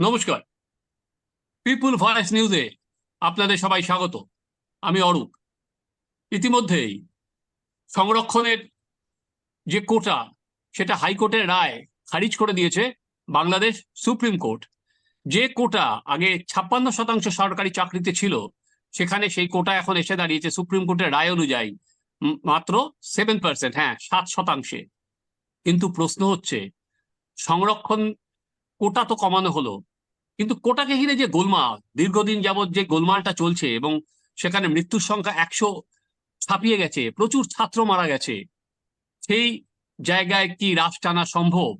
নমস্কার। পিপুল ভয়েস নিউজে আপনাদের সবাই স্বাগত। আমি অরূপ। ইতিমধ্যেই সংরক্ষণের যে কোটা, সেটা হাইকোর্টের রায় খারিজ করে দিয়েছে বাংলাদেশ সুপ্রিম কোর্ট। যে কোটা আগে ছাপ্পান্ন শতাংশ সরকারি চাকরিতে ছিল, সেখানে সেই কোটা এখন এসে দাঁড়িয়েছে সুপ্রিম কোর্টের রায় অনুযায়ী মাত্র সেভেন পার্সেন্ট হ্যাঁ সাত শতাংশে। কিন্তু প্রশ্ন হচ্ছে, সংরক্ষণ কোটা তো কমানো হলো কিন্তু কোটাকে ঘিরে যে গোলমাল, দীর্ঘদিন যাবৎ যে গোলমালটা চলছে এবং সেখানে মৃত্যুর সংখ্যা একশো ছাপিয়ে গেছে, প্রচুর ছাত্র মারা গেছে, সেই জায়গায় কি রাশ টানা সম্ভব?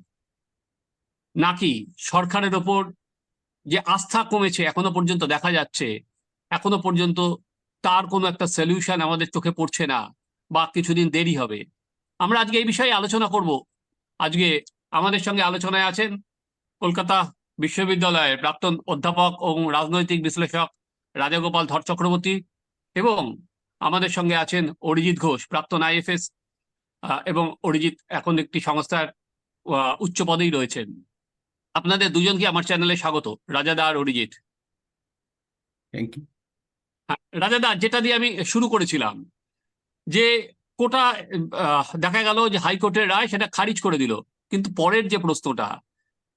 নাকি সরকারের ওপর যে আস্থা কমেছে এখনও পর্যন্ত দেখা যাচ্ছে, এখনও পর্যন্ত তার কোনো একটা সলিউশন আমাদের চোখে পড়ছে না বা কিছুদিন দেরি হবে? আমরা আজকে এই বিষয়ে আলোচনা করব। আজকে আমাদের সঙ্গে আলোচনায় আছেন কলকাতা বিশ্ববিদ্যালয়ের প্রাক্তন অধ্যাপক ও রাজনৈতিক বিশ্লেষক রাজাগোপাল ধর চক্রবর্তী এবং আমাদের সঙ্গে আছেন অরিজিৎ ঘোষ প্রাক্তন আইএফএস এবং অরিজিৎ এখন একটি সংস্থার উচ্চ পদেই রয়েছেন। আপনাদের দুজনকে আমার চ্যানেলে স্বাগত রাজাদা আর অরিজিৎ। থ্যাংক ইউ রাজাদা যেটা দিয়ে আমি শুরু করেছিলাম যে কোটা আহ, দেখা গেল যে হাইকোর্টের রায় সেটা খারিজ করে দিল কিন্তু পরের যে প্রশ্নটা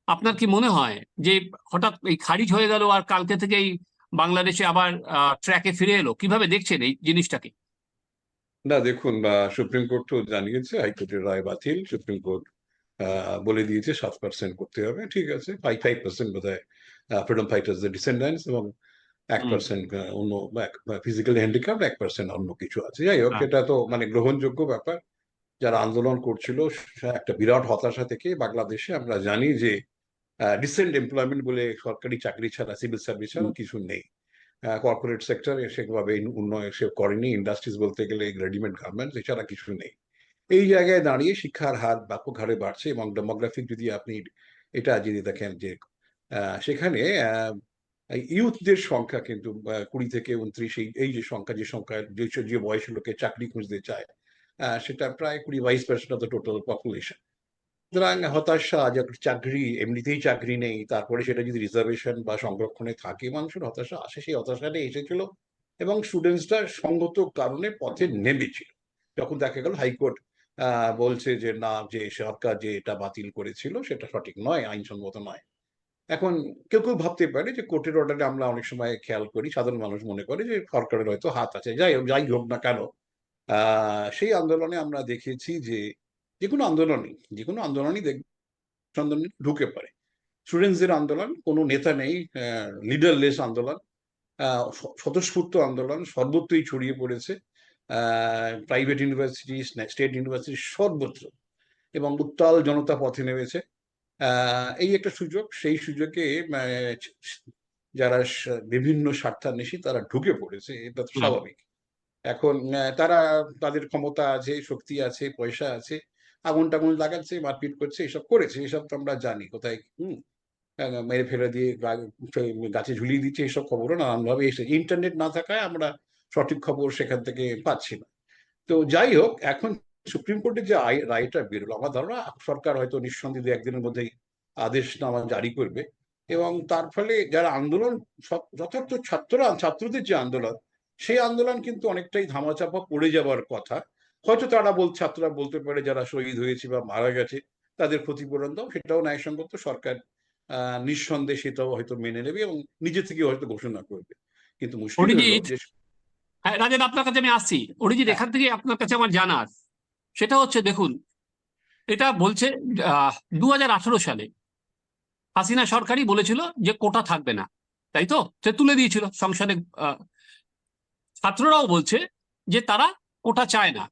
আপনার কি মনে হয় যে হঠাৎ এই খারিজ হয়ে গেল আর কালকে থেকেই বাংলাদেশে আবার ট্র্যাকে ফিরে এলো? কীভাবে দেখছেন এই জিনিসটাকে? না দেখুন সুপ্রিম কোর্ট তো জানিয়েছে হাইকোর্টের রায় বাতিল। সুপ্রিম কোর্ট বলে দিয়েছে সাত পার্সেন্ট করতে হবে ঠিক আছে। ফাইভ ফাইভ পার্সেন্ট বোধ হয় ফ্রিডম ফাইটার্সদের ডিসেন্ডেন্টস এবং এক পার্সেন্ট অন্য ফিজিক্যাল হ্যান্ডিক্যাপ এক পার্সেন্ট অন্য কিছু আছে। যাই হোক হ্যাঁ। এটা তো মানে গ্রহণযোগ্য ব্যাপার। যারা আন্দোলন করছিল একটা বিরাট হতাশা থেকে বাংলাদেশে আমরা জানি যে ডিসেন্ট এমপ্লয়মেন্ট বলে সরকারি চাকরি ছাড়া সিভিল সার্ভিস ছাড়া কিছু নেই। কর্পোরেট সেক্টর সেভাবে উন্নয়ন সে করেনি ইন্ডাস্ট্রিজ বলতে গেলে রেডিমেড গার্মেন্টস এছাড়া কিছু নেই। এই জায়গায় দাঁড়িয়ে শিক্ষার হার ব্যাপক হারে বাড়ছে এবং ডেমোগ্রাফিক যদি আপনি এটা যদি দেখেন যে সেখানে ইউথদের সংখ্যা কিন্তু কুড়ি থেকে উনত্রিশ এই যে সংখ্যা যে সংখ্যা যে বয়সের বয়সী লোকে চাকরি খুঁজতে চায় আহ, সেটা প্রায় কুড়ি বাইশ percent of the total population সুতরাং হতাশা, যে চাকরি, এমনিতেই চাকরি নেই, তারপরে সেটা যদি রিজার্ভেশন বা সংরক্ষণে থাকে, মানুষের হতাশা আসে, সেই হতাশাটা এসেছিল এবং স্টুডেন্টসরা সঙ্গত কারণে পথে নেমেছিল। যখন দেখা গেল হাইকোর্ট বলছে যে, না, যে সরকার যে এটা বাতিল করেছিল, সেটা সঠিক নয় আইনসম্মত নয়। এখন কেউ কেউ ভাবতে পারে যে কোর্টের অর্ডারে আমরা অনেক সময় খেয়াল করি, সাধারণ মানুষ মনে করে যে, সরকারের হয়তো হাত আছে। যাই যাই হোক না কেন সেই আন্দোলনে আমরা দেখেছি যে যে কোনো আন্দোলনই যে কোনো আন্দোলনই দেখবে আন্দোলনে ঢুকে পড়ে। স্টুডেন্টসদের আন্দোলন কোনো নেতা নেই লিডারলেস আন্দোলন স্বতঃস্ফূর্ত আন্দোলন সর্বত্রই ছড়িয়ে পড়েছে। প্রাইভেট ইউনিভার্সিটি স্টেট ইউনিভার্সিটি সর্বত্র এবং উত্তাল জনতা পথে নেমেছে। আহ, এই একটা সুযোগ সেই সুযোগে যারা বিভিন্ন স্বার্থান্বেষী তারা ঢুকে পড়েছে এটা তো স্বাভাবিক। এখন তারা তাদের ক্ষমতা আছে শক্তি আছে পয়সা আছে আগুন টাগুন লাগাচ্ছে, মারপিট করছে, এসব করেছে, এসব তো আমরা জানি। কোথায়, হুম? মেরে ফেলে দিয়ে গাছে ঝুলিয়ে দিচ্ছে, এসব খবরও নানানভাবে এসে, ইন্টারনেট না থাকায় আমরা সঠিক খবর সেখান থেকে পাচ্ছি না। তো যাই হোক, এখন সুপ্রিম কোর্টের যে রায়টা বেরোলো, আমার ধারণা সরকার হয়তো নিঃসন্দেহে একদিনের মধ্যেই আদেশনামা জারি করবে এবং তার ফলে যারা আন্দোলন যথার্থ ছাত্ররা, ছাত্রদের যে আন্দোলন, সেই আন্দোলন কিন্তু অনেকটাই ধামাচাপা পড়ে যাওয়ার কথা। হয়তো তারা বল ছাত্ররা বলতে পারে যারা শহীদ হয়েছে বা মারা গেছে তাদের ক্ষতিপূরণ দাও সেটাও ন্যায়সঙ্গত সরকার নিঃসন্দেহে সেটাও হয়তো মেনে নেবে এবং নিজে থেকে হয়তো ঘোষণা করবে। কিন্তু মুশকিল হ্যাঁ রাজেদ আপনার কাছে আমি আসছি। অরিজিৎ এখান থেকে আপনার কাছে আমার জানার সেটা হচ্ছে দেখুন এটা বলছে দু হাজার আঠারো সালে হাসিনা সরকারই বলেছিল যে কোটা থাকবে না। তাই তো? সে তুলে দিয়েছিল সংসদে আহ, ছাত্ররাও বলছে যে তারা কোটা চায় না।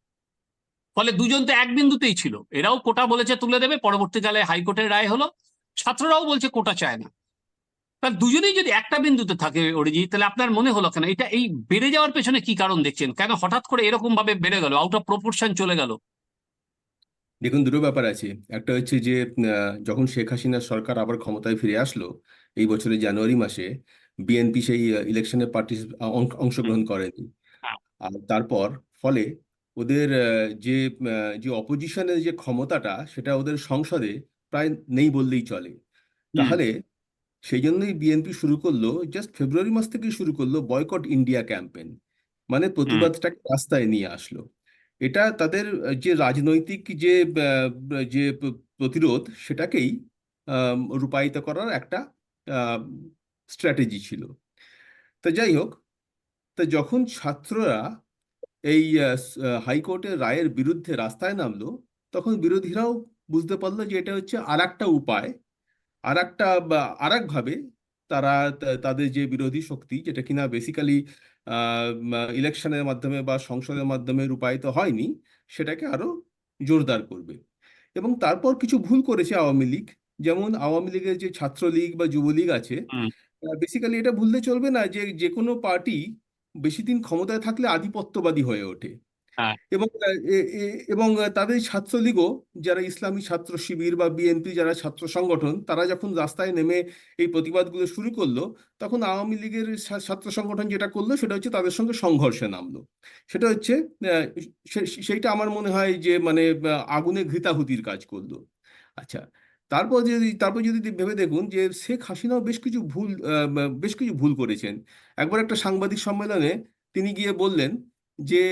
ফলে দুজন তো এক বিন্দুতেই ছিল। এরাও কোটা বলেছে তুলে দেবে পরবর্তীকালে হাইকোর্টের রায় হলো ছাত্ররাও বলছে কোটা চায় না। তাহলে দুজনেই যদি একটা বিন্দুতে থাকে অরিজিৎ তাহলে আপনার মনে হলো কেন? এটা এই বেড়ে যাওয়ার পেছনে কি কারণ দেখছেন? কেন হঠাৎ করে এরকম ভাবে বেড়ে গেল আউট অফ প্রপোর্শন চলে গেল? দেখুন দুটো ব্যাপার আছে। একটা হচ্ছে যে যখন শেখ হাসিনার সরকার আবার ক্ষমতায় ফিরে আসলো এই বছরের জানুয়ারি মাসে বিএনপি সেই ইলেকশনে পার্টি অংশগ্রহণ করেনি। হ্যাঁ। আর তারপর ফলে ওদের যে যে অপোজিশনের যে ক্ষমতাটা সেটা ওদের সংসদে প্রায় নেই বললেই চলে। তাহলে সেই জন্যই বিএনপি শুরু করল জাস্ট ফেব্রুয়ারি মাস থেকে শুরু করল বয়কট ইন্ডিয়া ক্যাম্পেন মানে প্রতিবাদটাকে রাস্তায় নিয়ে আসলো। এটা তাদের যে রাজনৈতিক যে যে প্রতিরোধ সেটাকেই রূপায়িত করার একটা স্ট্র্যাটেজি ছিল। তো যাই হোক তা যখন ছাত্ররা এই হাইকোর্টের রায়ের বিরুদ্ধে রাস্তায় নামলো তখন বিরোধীরাও বুঝতে পারল যে এটা হচ্ছে আর একটা উপায় আর একটা আর ভাবে তারা তাদের যে বিরোধী শক্তি যেটা কিনা বেসিক্যালি ইলেকশনের মাধ্যমে বা সংসদের মাধ্যমে রূপায়িত হয়নি সেটাকে আরও জোরদার করবে এবং তারপর কিছু ভুল করেছে আওয়ামী লীগ যেমন আওয়ামী লীগের যে ছাত্রলীগ বা যুবলীগ আছে। বেসিক্যালি এটা ভুললে চলবে না যে যে কোনো পার্টি বেশি দিন ক্ষমতায় থাকলে আধিপত্যবাদী হয়ে ওঠে। হ্যাঁ। এবং এবং তাদের ছাত্রলীগও যারা ইসলামী ছাত্র শিবির বা বিএনপি যারা ছাত্র সংগঠন তারা যখন রাস্তায় নেমে এই প্রতিবাদগুলো শুরু করল তখন আওয়ামী লীগের ছাত্র সংগঠন যেটা করল সেটা হচ্ছে তাদের সঙ্গে সংঘর্ষে নামলো। সেটা হচ্ছে সেইটা আমার মনে হয় যে মানে আগুনে ঘৃতাহুতির কাজ করল। আচ্ছা তারপর যদি তারপর যদি ভেবে দেখুন যে শেখ হাসিনাও বেশ কিছু ভুল বেশ কিছু ভুল করেছেন। একবার একটা সাংবাদিক সম্মেলনে তিনি গিয়ে বললেন যে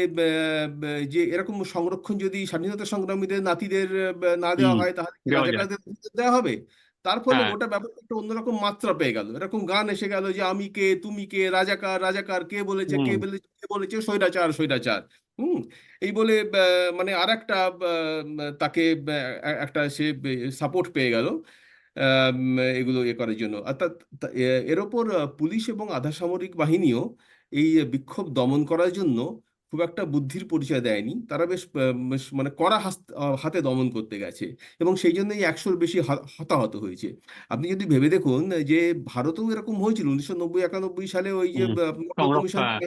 যে এরকম সংরক্ষণ যদি স্বাধীনতা সংগ্রামীদের নাতিদের না দেওয়া হয় তাহলে দেওয়া হবে? তার ফলে হ্যাঁ। গোটা ব্যাপারটা একটা অন্যরকম মাত্রা পেয়ে গেল। এরকম গান এসে গেল যে আমি কে? তুমি কে? রাজাকার রাজাকার কে বলেছে? কে বলেছে? কে বলেছে? স্বৈরাচার স্বৈরাচার। হুম, এই বলে মানে আর একটা তাকে একটা সে সাপোর্ট পেয়ে গেল এগুলো ইয়ে করার জন্য। অর্থাৎ এর ওপর পুলিশ এবং আধা সামরিক বাহিনীও এই বিক্ষোভ দমন করার জন্য খুব একটা বুদ্ধির পরিচয় দেয়নি। তারা বেশ মানে কড়া হাতে দমন করতে গেছে এবং সেই জন্যই একশোর বেশি হতাহত হয়েছে। আপনি যদি ভেবে দেখুন যে ভারতেও এরকম হয়েছিল উনিশশো নব্বই একানব্বই সালে ওই যে কমিশন হ্যাঁ।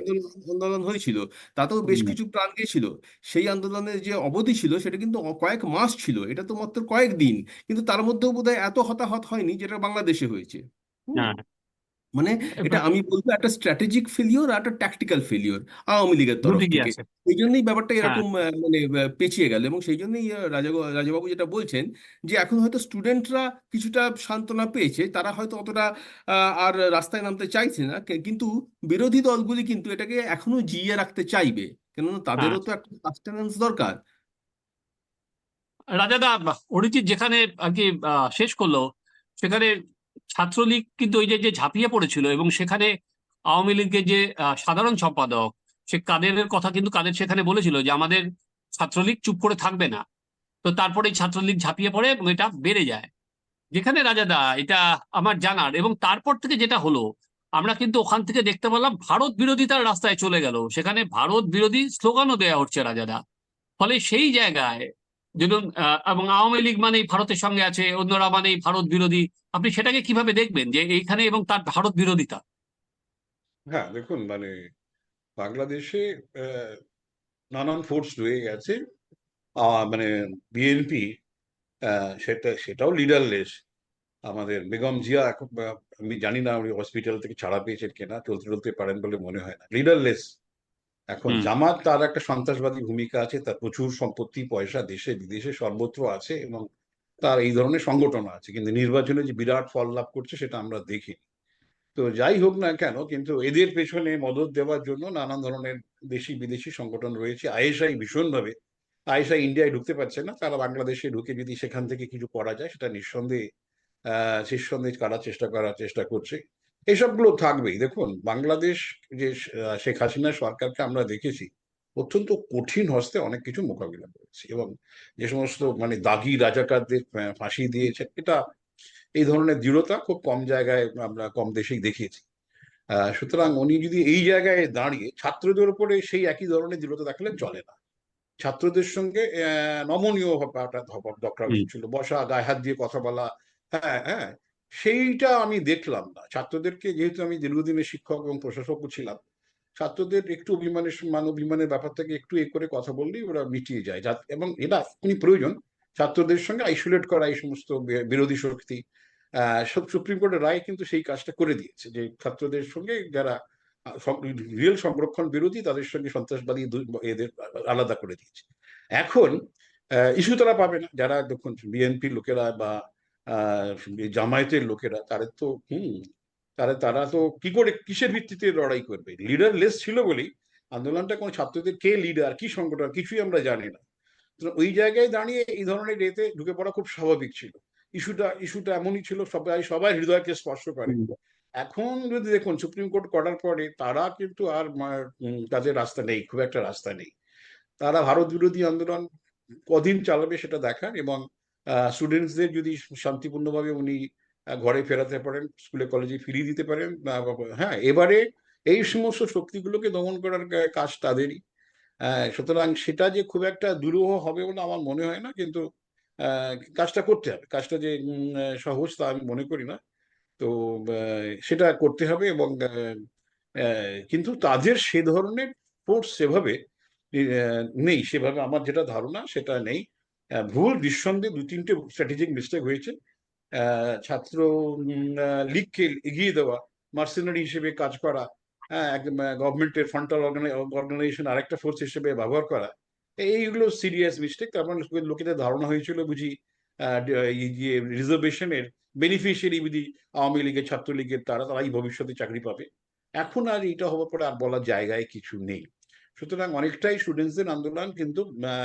আন্দোলন হয়েছিল তাতেও বেশ কিছু প্রাণ গিয়েছিল। সেই আন্দোলনের যে অবধি ছিল সেটা কিন্তু কয়েক মাস ছিল। এটা তো মাত্র কয়েক দিন কিন্তু তার মধ্যেও বোধহয় এত হতাহত হয়নি যেটা বাংলাদেশে হয়েছে। হ্যাঁ। মানে এটা আমি বলব একটা স্ট্র্যাটেজিক ফেলিওর আর একটা ট্যাকটিক্যাল ফেলিওর আওয়ামী লীগের তরফ থেকে। এই জন্যই ব্যাপারটা হ্যাঁ। এরকম মানে পেঁচিয়ে গেল এবং সেই জন্যই রাজাবাবু যেটা বলছেন যে এখন হয়তো স্টুডেন্টরা কিছুটা সান্ত্বনা পেয়েছে তারা হয়তো অতটা আর রাস্তায় নামতে চাইছে না কিন্তু বিরোধী দলগুলি কিন্তু এটাকে এখনও জিইয়ে রাখতে চাইবে। কেননা তাদেরও হ্যাঁ। তো একটা সাস্টেনেন্স দরকার। রাজাদা অরিজিৎ যেখানে আর কি শেষ করল সেখানে ছাত্রলীগ কিন্তু ওই যে ঝাঁপিয়ে পড়েছিল এবং সেখানে আওয়ামী লীগের যে সাধারণ সম্পাদক, সে কাদেরের কথা কিন্তু কাদের সেখানে বলেছিল যে আমাদের ছাত্রলীগ চুপ করে থাকবে না। তো তারপরে ছাত্রলীগ ঝাঁপিয়ে পড়ে এবং এটা বেড়ে যায়। যেখানে রাজাদা এটা আমার জানার, এবং তারপর থেকে যেটা হলো, আমরা কিন্তু ওখান থেকে দেখতে পেলাম ভারত বিরোধিতার রাস্তায় চলে গেল। সেখানে ভারত বিরোধী স্লোগানও দেওয়া হচ্ছে রাজাদা ফলে সেই জায়গায় যেমন এবং আওয়ামী লীগ মানেই ভারতের সঙ্গে আছে, অন্যরা মানেই ভারত বিরোধী আপনি সেটাকে কীভাবে দেখবেন যে এইখানে এবং তার ভারত বিরোধিতা? হ্যাঁ দেখুন মানে বাংলাদেশে নানান ফোর্স রয়ে গেছে। মানে বিএনপি সেটা সেটাও লিডারলেস আমাদের বেগম জিয়া এখন আমি জানি না উনি হসপিটাল থেকে ছাড়া পেয়েছেন কিনা চলতে চলতে পারেন বলে মনে হয় না। লিডারলেস এখন জামাত তার একটা সন্ত্রাসবাদী ভূমিকা আছে তার প্রচুর সম্পত্তি পয়সা দেশে বিদেশে সর্বত্র আছে এবং তার এই ধরনের সংগঠন আছে, কিন্তু নির্বাচনে যে বিরাট ফল লাভ করছে সেটা আমরা দেখি তো যাই হোক না কেন, কিন্তু এদের পেছনে মদত দেওয়ার জন্য নানান ধরনের দেশি বিদেশি সংগঠন রয়েছে। আইএসআই ভীষণভাবে, আইএসআই ইন্ডিয়ায় ঢুকতে পারছে না, তারা বাংলাদেশে ঢুকে যদি সেখান থেকে কিছু করা যায়, সেটা নিঃসন্দেহে নিঃসন্দেহে করার চেষ্টা করার চেষ্টা করছে। এসবগুলো থাকবেই। দেখুন, বাংলাদেশ যে শেখ হাসিনা সরকারকে আমরা দেখেছি অত্যন্ত কঠিন হস্তে অনেক কিছু মোকাবিলা করেছে এবং যে সমস্ত মানে দাগি রাজাকারদের ফাঁসি দিয়েছে এটা এই ধরনের দৃঢ়তা খুব কম জায়গায় আমরা কম দেশেই দেখিয়েছি। সুতরাং উনি যদি এই জায়গায় দাঁড়িয়ে ছাত্রদের উপরে সেই একই ধরনের দৃঢ়তা দেখালে চলে না। ছাত্রদের সঙ্গে আহ, নমনীয় দরকার ছিল। বসা গায়ে হাত দিয়ে কথা বলা হ্যাঁ হ্যাঁ সেইটা আমি দেখলাম না। ছাত্রদেরকে যেহেতু আমি দীর্ঘদিনের শিক্ষক এবং প্রশাসকও ছিলাম ছাত্রদের একটু অভিমানের মান অভিমানের ব্যাপার থেকে একটু এ করে কথা বললেই ওরা মিটিয়ে যায়। এবং এটা এখনই প্রয়োজন। ছাত্রদের সঙ্গে আইসোলেট করা এই সমস্ত বিরোধী শক্তি সুপ্রিম কোর্টের রায় কিন্তু সেই কাজটা করে দিয়েছে যে ছাত্রদের সঙ্গে যারা রিয়েল সংরক্ষণ বিরোধী তাদের সঙ্গে সন্ত্রাসবাদী এদের আলাদা করে দিয়েছে। এখন ইস্যু তারা পাবে না। যারা দেখুন বিএনপি লোকেরা বা জামায়াতের লোকেরা, তাদের তো, হুম তারা তারা তো কি করে কিসের ভিত্তিতে লড়াই করবে? লিডার লেস ছিল বলেই আন্দোলনটা কোন ছাত্রদের কে লিডার কি সংগঠন কিছুই আমরা জানি না। ওই জায়গায় দাঁড়িয়ে এই ধরনের এতে ঢুকে পড়া খুব স্বাভাবিক ছিল। ইস্যুটা ইস্যুটা এমনই ছিল সবাই সবাই হৃদয়কে স্পর্শ করে। এখন যদি দেখুন সুপ্রিম কোর্ট করার পরে তারা কিন্তু আর তাদের রাস্তা নেই খুব একটা রাস্তা নেই। তারা ভারত বিরোধী আন্দোলন কদিন চালাবে সেটা দেখার এবং স্টুডেন্টসদের যদি শান্তিপূর্ণভাবে উনি ঘরে ফেরাতে পারেন, স্কুলে, কলেজে ফিরিয়ে দিতে পারেন হ্যাঁ এবারে এই সমস্ত শক্তিগুলোকে দমন করার কাজ তাদেরই। সুতরাং সেটা যে খুব একটা দুরূহ হবে বলে আমার মনে হয় না, কিন্তু কাজটা করতে হবে। কাজটা যে সহজ তা আমি মনে করি না। তো সেটা করতে হবে এবং কিন্তু তাদের সে ধরনের ফোর্স সেভাবে নেই। সেভাবে আমার যেটা ধারণা, সেটা নেই। ভুল, নিঃসন্দেহে দু তিনটে স্ট্র্যাটেজিক মিস্টেক হয়েছে। ছাত্র লীগকে এগিয়ে দেওয়া মার্সেনারি হিসেবে কাজ করা গভর্নমেন্টের ফান্ডাল অর্গানাইজেশন আরেকটা ফোর্স হিসেবে ব্যবহার করা, এইগুলো সিরিয়াস মিস্টেক তারপর লোকেদের ধারণা হয়েছিল বুঝি রিজার্ভেশনের বেনিফিশিয়ারি বুঝি আওয়ামী লীগের ছাত্রলীগের তারা, তারাই ভবিষ্যতে চাকরি পাবে। এখন আর এটা হওয়ার পরে আর বলার জায়গায় কিছু নেই। সুতরাং অনেকটাই স্টুডেন্টসদের আন্দোলন, কিন্তু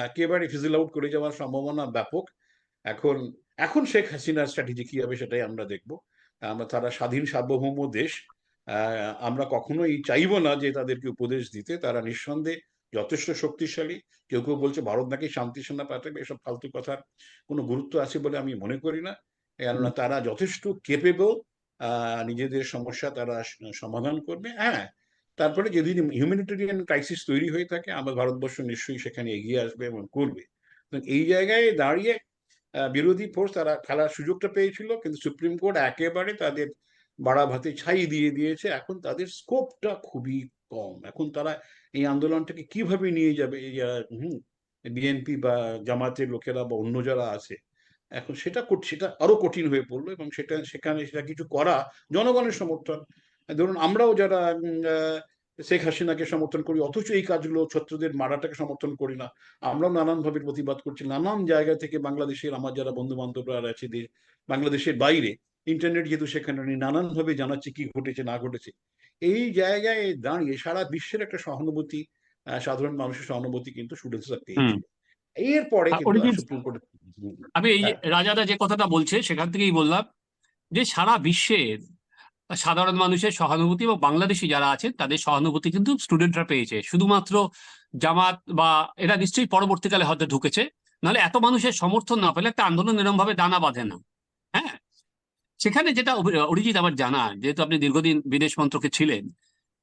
একেবারে ফিজিল আউট করে যাওয়ার সম্ভাবনা ব্যাপক। এখন এখন শেখ হাসিনার স্ট্র্যাটেজি কি হবে সেটাই আমরা দেখব। আমরা তারা স্বাধীন সার্বভৌম দেশ আমরা কখনোই চাইব না যে তাদেরকে উপদেশ দিতে। তারা নিঃসন্দেহে যথেষ্ট শক্তিশালী। কেউ কেউ বলছে, ভারত নাকি শান্তি সেনা পাঠাবে? এসব ফালতু কথার কোনো গুরুত্ব আছে বলে আমি মনে করি না। কেননা তারা যথেষ্ট কেপেবল নিজেদের সমস্যা তারা সমাধান করবে। হ্যাঁ তারপরে যদি হিউম্যানিটেরিয়ান ক্রাইসিস তৈরি হয়ে থাকে, আমার ভারতবর্ষ নিশ্চয়ই সেখানে এগিয়ে আসবে এবং করবে। এই জায়গায় দাঁড়িয়ে বিরোধী ফোর্স তারা খেলার সুযোগটা পেয়েছিল, কিন্তু সুপ্রিম কোর্ট একেবারে তাদের বাড়া ভাতে ছাই দিয়ে দিয়েছে। এখন তাদের স্কোপটা খুবই কম। এখন তারা এই আন্দোলনটাকে কীভাবে নিয়ে যাবে? বিএনপি বা জামাতের লোকেরা বা অন্য যারা আছে, এখন সেটা সেটা আরও কঠিন হয়ে পড়ল এবং সেটা, সেখানে সেটা কিছু করা জনগণের সমর্থন। ধরুন আমরাও যারা শেখ হাসিনাকে সমর্থন করি অথচ এই কাজগুলো ছত্রদের মারাটাকে সমর্থন করি না। আমরাও নানানভাবে প্রতিবাদ করছি। নানান জায়গা থেকে বাংলাদেশের আমার যারা বন্ধু বান্ধবরা আছে দেশ বাংলাদেশের বাইরে ইন্টারনেট যেহেতু সেখানে নেই নানানভাবে জানাচ্ছে কি ঘটেছে না ঘটেছে। এই জায়গায় দাঁড়িয়ে সারা বিশ্বের একটা সহানুভূতি আহ, সাধারণ মানুষের সহানুভূতি কিন্তু স্টুডেন্টসরা পেয়েছিল এরপরে আমি এই হ্যাঁ। রাজাদা যে কথাটা বলছে সেখান থেকেই বললাম যে সারা বিশ্বের সাধারণ মানুষের সহানুভূতি এবং বাংলাদেশি যারা আছেন, তাদের সহানুভূতি কিন্তু স্টুডেন্টরা পেয়েছে। শুধুমাত্র জামাত বা এরা নিশ্চয়ই পরবর্তীকালে হয়তো ঢুকেছে, নাহলে এত মানুষের সমর্থন না পেলে একটা আন্দোলন এরম ভাবে দানা বাঁধে না। হ্যাঁ? সেখানে যেটা অরিজিৎ আমার জানা যেহেতু আপনি দীর্ঘদিন বিদেশ মন্ত্রকে ছিলেন,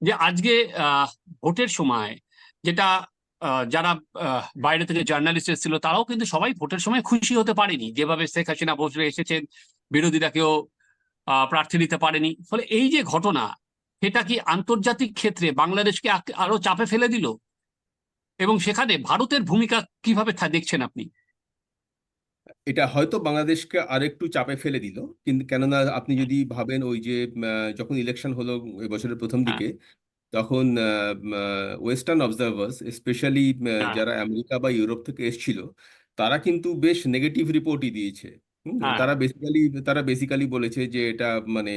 যে আজকে ভোটের সময় যেটা যারা বাইরে থেকে জার্নালিস্ট এসেছিল, তারাও কিন্তু সবাই ভোটের সময় খুশি হতে পারেনি। যেভাবে শেখ হাসিনা বসে এসেছেন, বিরোধীরা কেউ প্রার্থী দিতে পারেনি। ফলে এই যে ঘটনা এটা কি আন্তর্জাতিক ক্ষেত্রে বাংলাদেশকে আরও চাপে ফেলে দিল? এবং সেখানে ভারতের ভূমিকা কীভাবে দেখছেন আপনি? এটা হয়তো বাংলাদেশকে আরেকটু চাপে ফেলে দিল কিন্তু কেননা আপনি যদি ভাবেন ওই যে যখন ইলেকশন হলো বছরের প্রথম হ্যাঁ। দিকে তখন ওয়েস্টার্ন অবজারভার্স স্পেশালি হ্যাঁ। যারা আমেরিকা বা ইউরোপ থেকে এসেছিল তারা কিন্তু বেশ নেগেটিভ রিপোর্টই দিয়েছে। হুম, হ্যাঁ। তারা বেসিক্যালি তারা বেসিক্যালি বলেছে যে এটা মানে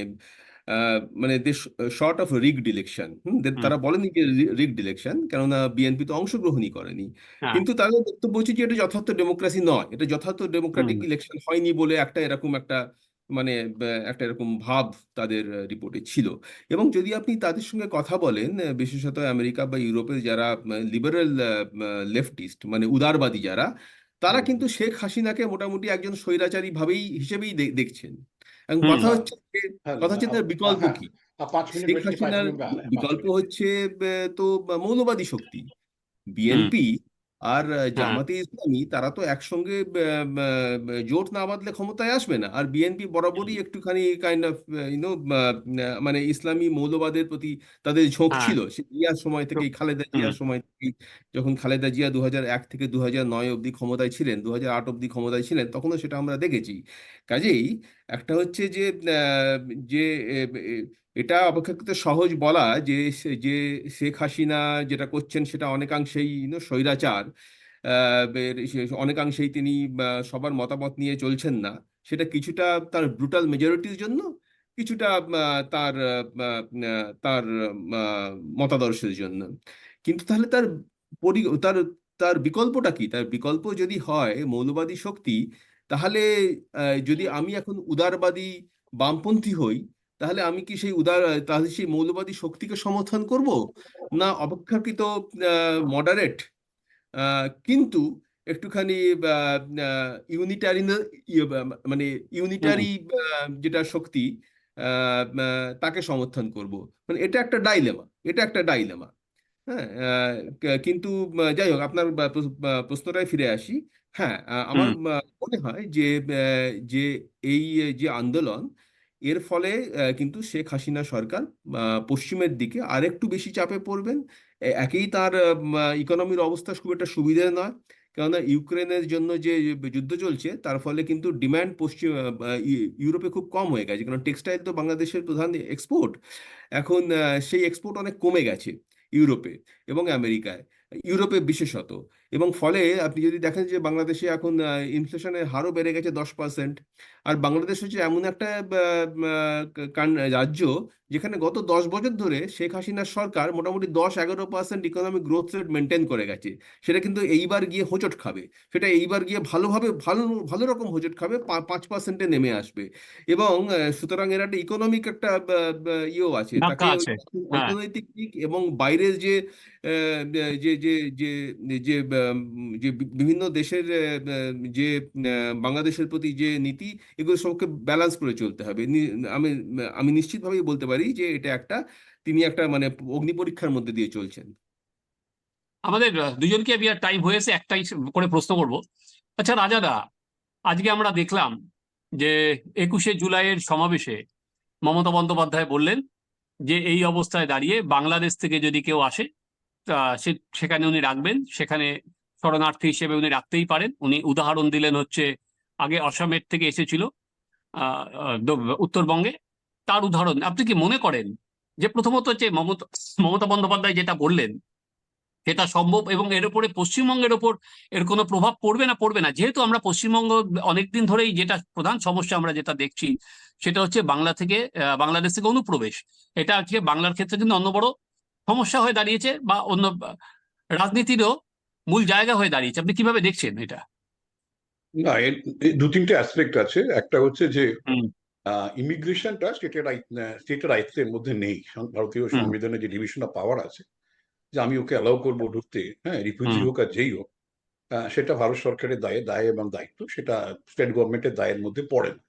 আহ, মানে দেশ শর্ট অফ রিগড ইলেকশন তারা বলেনি যে রিগড ইলেকশন কেননা বিএনপি তো অংশগ্রহণই করেনি হ্যাঁ। কিন্তু তাদের বক্তব্য হচ্ছে যে এটা যথার্থ ডেমোক্রেসি নয় এটা যথার্থ ডেমোক্রেটিক হুম। ইলেকশন হয়নি বলে একটা এরকম একটা মানে আহ, একটা এরকম ভাব তাদের রিপোর্টে ছিল এবং যদি আপনি তাদের সঙ্গে কথা বলেন আহ, বিশেষত আমেরিকা বা ইউরোপের যারা লিবারেল লেফটিস্ট মানে উদারবাদী যারা তারা কিন্তু শেখ হাসিনাকে মোটামুটি একজন স্বৈরাচারী ভাবেই হিসেবেই দেখছেন। এবং কথা হচ্ছে হ্যাঁ, কথা হচ্ছে তার বিকল্প হ্যাঁ। কি? শেখ হাসিনার হ্যাঁ, বিকল্প হচ্ছে তো মৌলবাদী শক্তি। বিএনপি আর হ্যাঁ। জামাতে ইসলামী তারা তো একসঙ্গে জোট না বাঁধলে ক্ষমতায় আসবে না। আর বিএনপি বরাবরই একটুখানি কাইন্ড অফ ইউনো মানে ইসলামী মৌলবাদের প্রতি তাদের ঝোঁক হ্যাঁ। ছিল। সে জিয়ার সময় থেকেই খালেদা জিয়ার সময় থেকে যখন খালেদা জিয়া দু এক থেকে দু নয় অবধি ক্ষমতায় ছিলেন দু আট অব্দি ক্ষমতায় ছিলেন তখনও সেটা আমরা দেখেছি। কাজেই একটা হচ্ছে যে আহ, যে এটা অপেক্ষাকৃত সহজ বলা যে যে শেখ হাসিনা যেটা করছেন সেটা অনেকাংশেই স্বৈরাচার। অনেকাংশেই তিনি সবার মতামত নিয়ে চলছেন না। সেটা কিছুটা তার ব্রুটাল মেজরিটির জন্য, কিছুটা তার তার মতাদর্শের জন্য। কিন্তু তাহলে তার পরি, তার তার বিকল্পটা কি? তার বিকল্প যদি হয়, মৌলবাদী শক্তি, তাহলে যদি আমি এখন উদারবাদী বামপন্থী হই তাহলে আমি কি সেই উদার তাহলে সেই মৌলবাদী শক্তিকে সমর্থন করব? না অপেক্ষাকৃত মডারেট কিন্তু একটুখানি ইউনিটারি মানে ইউনিটারি যেটা শক্তি তাকে সমর্থন করব। মানে এটা একটা ডাইলেমা এটা একটা ডাইলেমা হ্যাঁ কিন্তু যাই হোক আপনার প্রশ্নটায় ফিরে আসি। হ্যাঁ আমার মনে হয় যে যে এই যে আন্দোলন এর ফলে কিন্তু শেখ হাসিনা সরকার পশ্চিমের দিকে আরেকটু বেশি চাপে পড়বেন। একেই তার ইকোনমির অবস্থা খুব একটা সুবিধে নয়। কেননা ইউক্রেনের জন্য যে যুদ্ধ চলছে, তার ফলে কিন্তু ডিমান্ড পশ্চিম ইউরোপে খুব কম হয়ে গেছে। কারণ টেক্সটাইল তো বাংলাদেশের প্রধান এক্সপোর্ট এখন সেই এক্সপোর্ট অনেক কমে গেছে ইউরোপে এবং আমেরিকায়। ইউরোপে বিশেষত। এবং ফলে আপনি যদি দেখেন যে বাংলাদেশে এখন ইনফ্লেশনের হারও বেড়ে গেছে দশ পার্সেন্ট আর বাংলাদেশ হচ্ছে এমন একটা রাজ্য যেখানে গত দশ বছর ধরে শেখ হাসিনার সরকার মোটামুটি দশ এগারো percent economic growth rate maintain করে গেছে। সেটা কিন্তু এইবার গিয়ে হোঁচট খাবে। সেটা এইবার গিয়ে ভালোভাবে ভালো ভালো রকম হোঁচট খাবে পাঁচ পার্সেন্টে নেমে আসবে। এবং সুতরাং এর একটা ইকোনমিক একটা ইয়েও আছে। তাকে হ্যাঁ। অর্থনৈতিক দিক এবং বাইরের যে যে যে যে যে বিভিন্ন দেশের যে বাংলাদেশের প্রতি যে নীতি, এগুলো সবকে ব্যালেন্স করে চলতে হবে। আমি আমি নিশ্চিতভাবেই বলতে পারি যে এটা একটা, তিনি একটা মানে অগ্নি পরীক্ষার মধ্যে দিয়ে চলছেন। আমাদের দুজনকে আর টাইম হয়েছে, একটাই করে প্রশ্ন করব। আচ্ছা রাজাদা আজকে আমরা দেখলাম যে একুশে জুলাইয়ের সমাবেশে মমতা বন্দ্যোপাধ্যায় বললেন যে এই অবস্থায় দাঁড়িয়ে বাংলাদেশ থেকে যদি কেউ আসে সেখানে উনি রাখবেন। সেখানে শরণার্থী হিসেবে উনি রাখতেই পারেন। উনি উদাহরণ দিলেন হচ্ছে, আগে অসমের থেকে এসেছিল উত্তরবঙ্গে। তার উদাহরণ, আপনি কি মনে করেন যে প্রথমত হচ্ছে মমতা মমতা বন্দ্যোপাধ্যায় যেটা বললেন, সেটা সম্ভব এবং এর উপরে পশ্চিমবঙ্গের ওপর এর কোনো প্রভাব পড়বে না পড়বে না? যেহেতু আমরা পশ্চিমবঙ্গ অনেকদিন ধরেই যেটা প্রধান সমস্যা আমরা যেটা দেখছি, সেটা হচ্ছে বাংলা থেকে বাংলাদেশ থেকে অনুপ্রবেশ। এটা আজকে বাংলার ক্ষেত্রে কিন্তু অন্য বড় সমস্যা হয়ে দাঁড়িয়েছে বা অন্য রাজনীতিরও মূল জায়গা হয়ে দাঁড়িয়েছে। আপনি কীভাবে দেখছেন এটা? না এর দু তিনটে অ্যাসপেক্ট আছে। একটা হচ্ছে যে ইমিগ্রেশনটা স্টেটের স্টেটের আয়ত্তের মধ্যে নেই। ভারতীয় সংবিধানে যে ডিভিশন অফ পাওয়ার আছে যে আমি ওকে অ্যালাউ করব ঢুকতে হ্যাঁ রিফিউজি হোক আর যেই হোক সেটা ভারত সরকারের দায়ে দায় এবং দায়িত্ব সেটা স্টেট গভর্নমেন্টের দায়ের মধ্যে পড়ে না।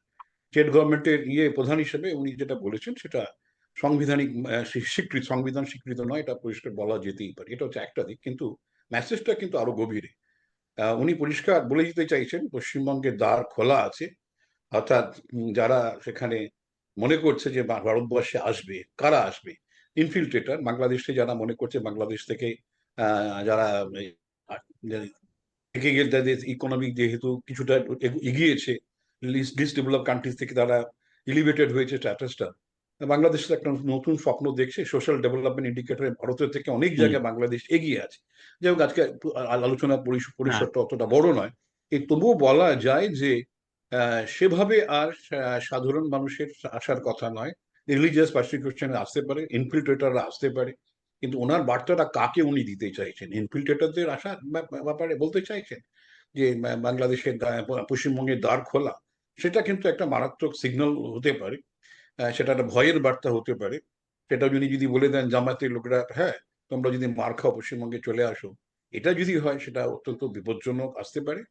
স্টেট গভর্নমেন্টের ইয়ে প্রধান হিসেবে উনি যেটা বলেছেন সেটা সাংবিধানিক স্বীকৃত, সংবিধান স্বীকৃত নয়, এটা পরিষ্কার বলা যেতেই পারে। এটা হচ্ছে একটা দিক, কিন্তু মেসেজটা কিন্তু আরও গভীরে। উনি পরিষ্কার বলে দিতে চাইছেন পশ্চিমবঙ্গের দ্বার খোলা আছে, অর্থাৎ যারা সেখানে মনে করছে যে ভারতবর্ষে আসবে, কারা আসবে? ইনফিল্ট্রেটার বাংলাদেশে যারা মনে করছে, বাংলাদেশ থেকে যারা ইকোনমিক যেহেতু কিছুটা এগিয়েছে লিস্ট ডেভেলপ কান্ট্রিজ থেকে তারা এলিভেটেড হয়েছে স্ট্যাটাসটা বাংলাদেশ তো একটা নতুন স্বপ্ন দেখছে সোশ্যাল ডেভেলপমেন্ট ইন্ডিকেটরে ভারতের থেকে অনেক জায়গায় বাংলাদেশ এগিয়ে আছে। যাই হোক আজকে আলোচনা আলোচনার পরিস- হ্যাঁ। পরিসরটা অতটা বড় নয়। এই তবুও বলা যায় যে সেভাবে আর সাধারণ মানুষের আসার কথা নয়। রিলিজিয়াস পারসিকিউশনে আসতে পারে ইনফিল্ট্রেটাররা আসতে পারে কিন্তু ওনার বার্তাটা কাকে উনি দিতে চাইছেন? ইনফিল্ট্রেটারদের আসার ব্যাপ- ব্যাপারে বলতে চাইছেন যে বাংলাদেশের পশ্চিমবঙ্গের দ্বার খোলা সেটা কিন্তু একটা মারাত্মক সিগন্যাল হতে পারে। সেটা একটা ভয়ের বার্তা হতে পারে। সেটা যদি যদি বলে দেন জামাতের লোকেরা হ্যাঁ তোমরা যদি মার খাও পশ্চিমবঙ্গে, চলে আসো। এটা যদি হয়, সেটা অত্যন্ত বিপজ্জনক আসতে পারে।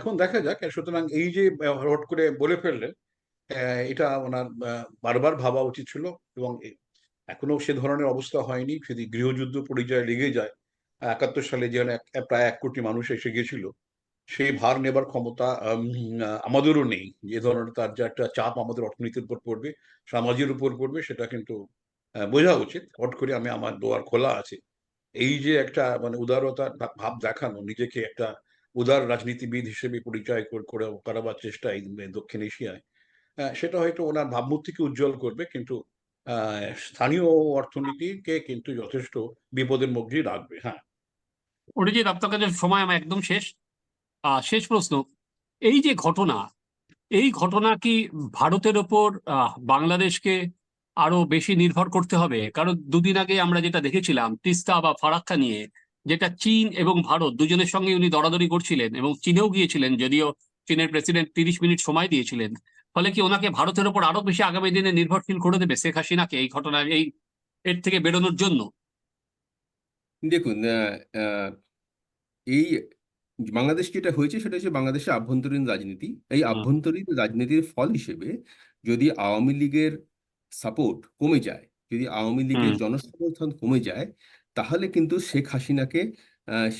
এখন দেখা যাক সুতরাং এই যে হট করে বলে ফেললেন এটা ওনার বারবার ভাবা উচিত ছিল এবং এখনও সে ধরনের অবস্থা হয়নি। যদি গৃহযুদ্ধ পরিচয় লেগে যায় একাত্তর সালে যেখানে প্রায় এক কোটি মানুষ এসে গেছিল সেই ভার নেবার ক্ষমতা আমাদেরও নেই। যে ধরনের তার যে একটা চাপ আমাদের অর্থনীতির উপর পড়বে সমাজের উপর পড়বে, সেটা কিন্তু বোঝা উচিত। হট করে আমি আমার দোয়ার খোলা আছে। এই যে একটা মানে উদারতার ভাব দেখানো, নিজেকে একটা উদার রাজনীতিবিদ হিসেবে পরিচয় করে করাবার চেষ্টা এই দক্ষিণ এশিয়ায় সেটা হয়তো ওনার ভাবমূর্তিকে উজ্জ্বল করবে, কিন্তু স্থানীয় অর্থনীতিকে কিন্তু যথেষ্ট বিপদের মধ্যেই রাখবে হ্যাঁ। অরিজিৎ, আপনার কাছে সময় আমার একদম শেষ। শেষ প্রশ্ন। এই যে ঘটনা, এই ঘটনা কি ভারতের ওপর বাংলাদেশকে আরও বেশি নির্ভর করতে হবে? কারণ দুদিন আগে আমরা যেটা দেখেছিলাম, তিস্তা বা ফারাক্কা নিয়ে, যেটা চীন এবং ভারত দুজনের সঙ্গে উনি দরাদরি করছিলেন এবং চীনেও গিয়েছিলেন, যদিও চীনের প্রেসিডেন্ট তিরিশ মিনিট সময় দিয়েছিলেন। ফলে কি ওনাকে ভারতের ওপর আরও বেশি আগামী দিনে নির্ভরশীল করে দেবে শেখ হাসিনাকে এই ঘটনার, এই এর থেকে বেরোনোর জন্য? দেখুন এই বাংলাদেশ যেটা হয়েছে? সেটা হচ্ছে বাংলাদেশের আভ্যন্তরীণ রাজনীতি। এই আভ্যন্তরীণ রাজনীতির ফল হিসেবে যদি আওয়ামী লীগের সাপোর্ট কমে যায় যদি আওয়ামী লীগের জনসমর্থন কমে যায় তাহলে কিন্তু শেখ হাসিনাকে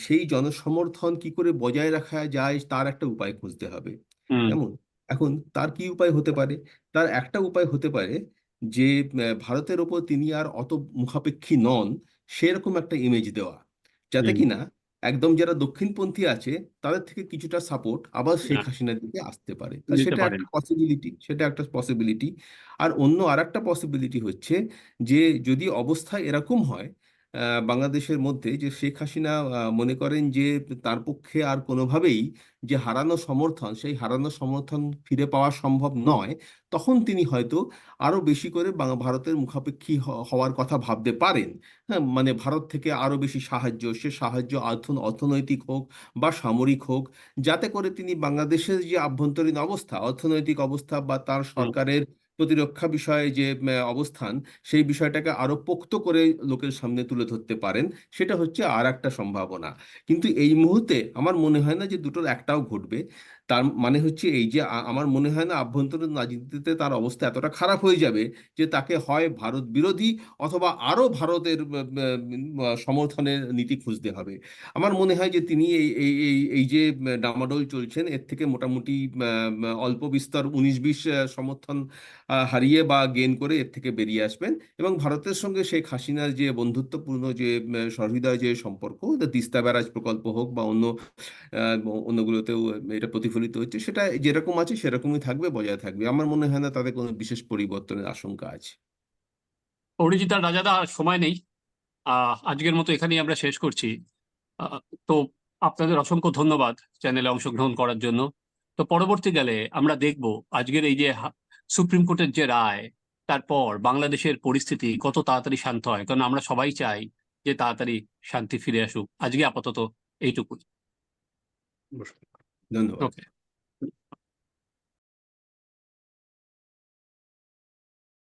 সেই জনসমর্থন কি করে বজায় রাখা যায় তার একটা উপায় খুঁজতে হবে। কেমন? এখন তার কি উপায় হতে পারে? তার একটা উপায় হতে পারে যে ভারতের ওপর তিনি আর অত মুখাপেক্ষী নন সেরকম একটা ইমেজ দেওয়া। যাতে কিনা একদম যারা দক্ষিণপন্থী আছে তাদের থেকে কিছুটা সাপোর্ট আবার শেখ হ্যাঁ। হাসিনার দিকে আসতে পারে। তা সেটা একটা পসিবিলিটি সেটা একটা পসিবিলিটি আর অন্য আর একটা পসিবিলিটি হচ্ছে যে যদি অবস্থা এরকম হয় বাংলাদেশের মধ্যে যে শেখ হাসিনা মনে করেন যে তার পক্ষে আর কোনোভাবেই যে হারানো সমর্থন সেই হারানো সমর্থন ফিরে পাওয়া সম্ভব নয় তখন তিনি হয়তো আরও বেশি করে ভারতের মুখাপেক্ষী হওয়ার কথা ভাবতে পারেন। হ্যাঁ মানে ভারত থেকে আরও বেশি সাহায্য সে সাহায্য অর্থ- অর্থনৈতিক হোক বা সামরিক হোক যাতে করে তিনি বাংলাদেশের যে আভ্যন্তরীণ অবস্থা অর্থনৈতিক অবস্থা বা তার সরকারের প্রতিরক্ষা বিষয়ে যে অবস্থান, সেই বিষয়টাকে আরও পোক্ত করে লোকের সামনে তুলে ধরতে পারেন, সেটা হচ্ছে আর একটা সম্ভাবনা। কিন্তু এই মুহূর্তে আমার মনে হয় না যে দুটোর একটাও ঘটবে। তার মানে হচ্ছে এই যে আমার মনে হয় না আভ্যন্তরীণ রাজনীতিতে তার অবস্থা এতটা খারাপ হয়ে যাবে যে তাকে হয় ভারত বিরোধী অথবা আরও ভারতের সমর্থনের নীতি খুঁজতে হবে। আমার মনে হয় যে তিনি এই এই এই যে ডামাডোল চলছেন, এর থেকে মোটামুটি অল্প বিস্তর উনিশ বিশ সমর্থন হারিয়ে বা গেন করে এর থেকে বেরিয়ে আসবেন। এবং ভারতের সঙ্গে শেখ হাসিনার যে বন্ধুত্বপূর্ণ যে সহৃদয় যে সম্পর্ক তিস্তা ব্যারাজ প্রকল্প হোক বা অন্য অন্যগুলোতেও এটা প্রতিফলিত হচ্ছে সেটা যেরকম আছে সেরকমই থাকবে বজায় থাকবে। আমার মনে হয় না তাদের কোনো বিশেষ পরিবর্তনের আশঙ্কা আছে। অরিজিতার রাজাদা আর সময় নেই। আহ আজকের মতো এখানেই আমরা শেষ করছি। আহ, তো আপনাদের অসংখ্য ধন্যবাদ চ্যানেলে অংশগ্রহণ করার জন্য। তো পরবর্তীকালে আমরা দেখব আজকের এই যে হা- সুপ্রিম কোর্টের যে রায় তারপর বাংলাদেশের পরিস্থিতি কত তাড়াতাড়ি শান্ত হয় কারণ আমরা সবাই চাই যে তাড়াতাড়ি শান্তি ফিরে আসুক। আজকে আপাতত এইটুকুই। নমস্কার। ধন্যবাদ ওকে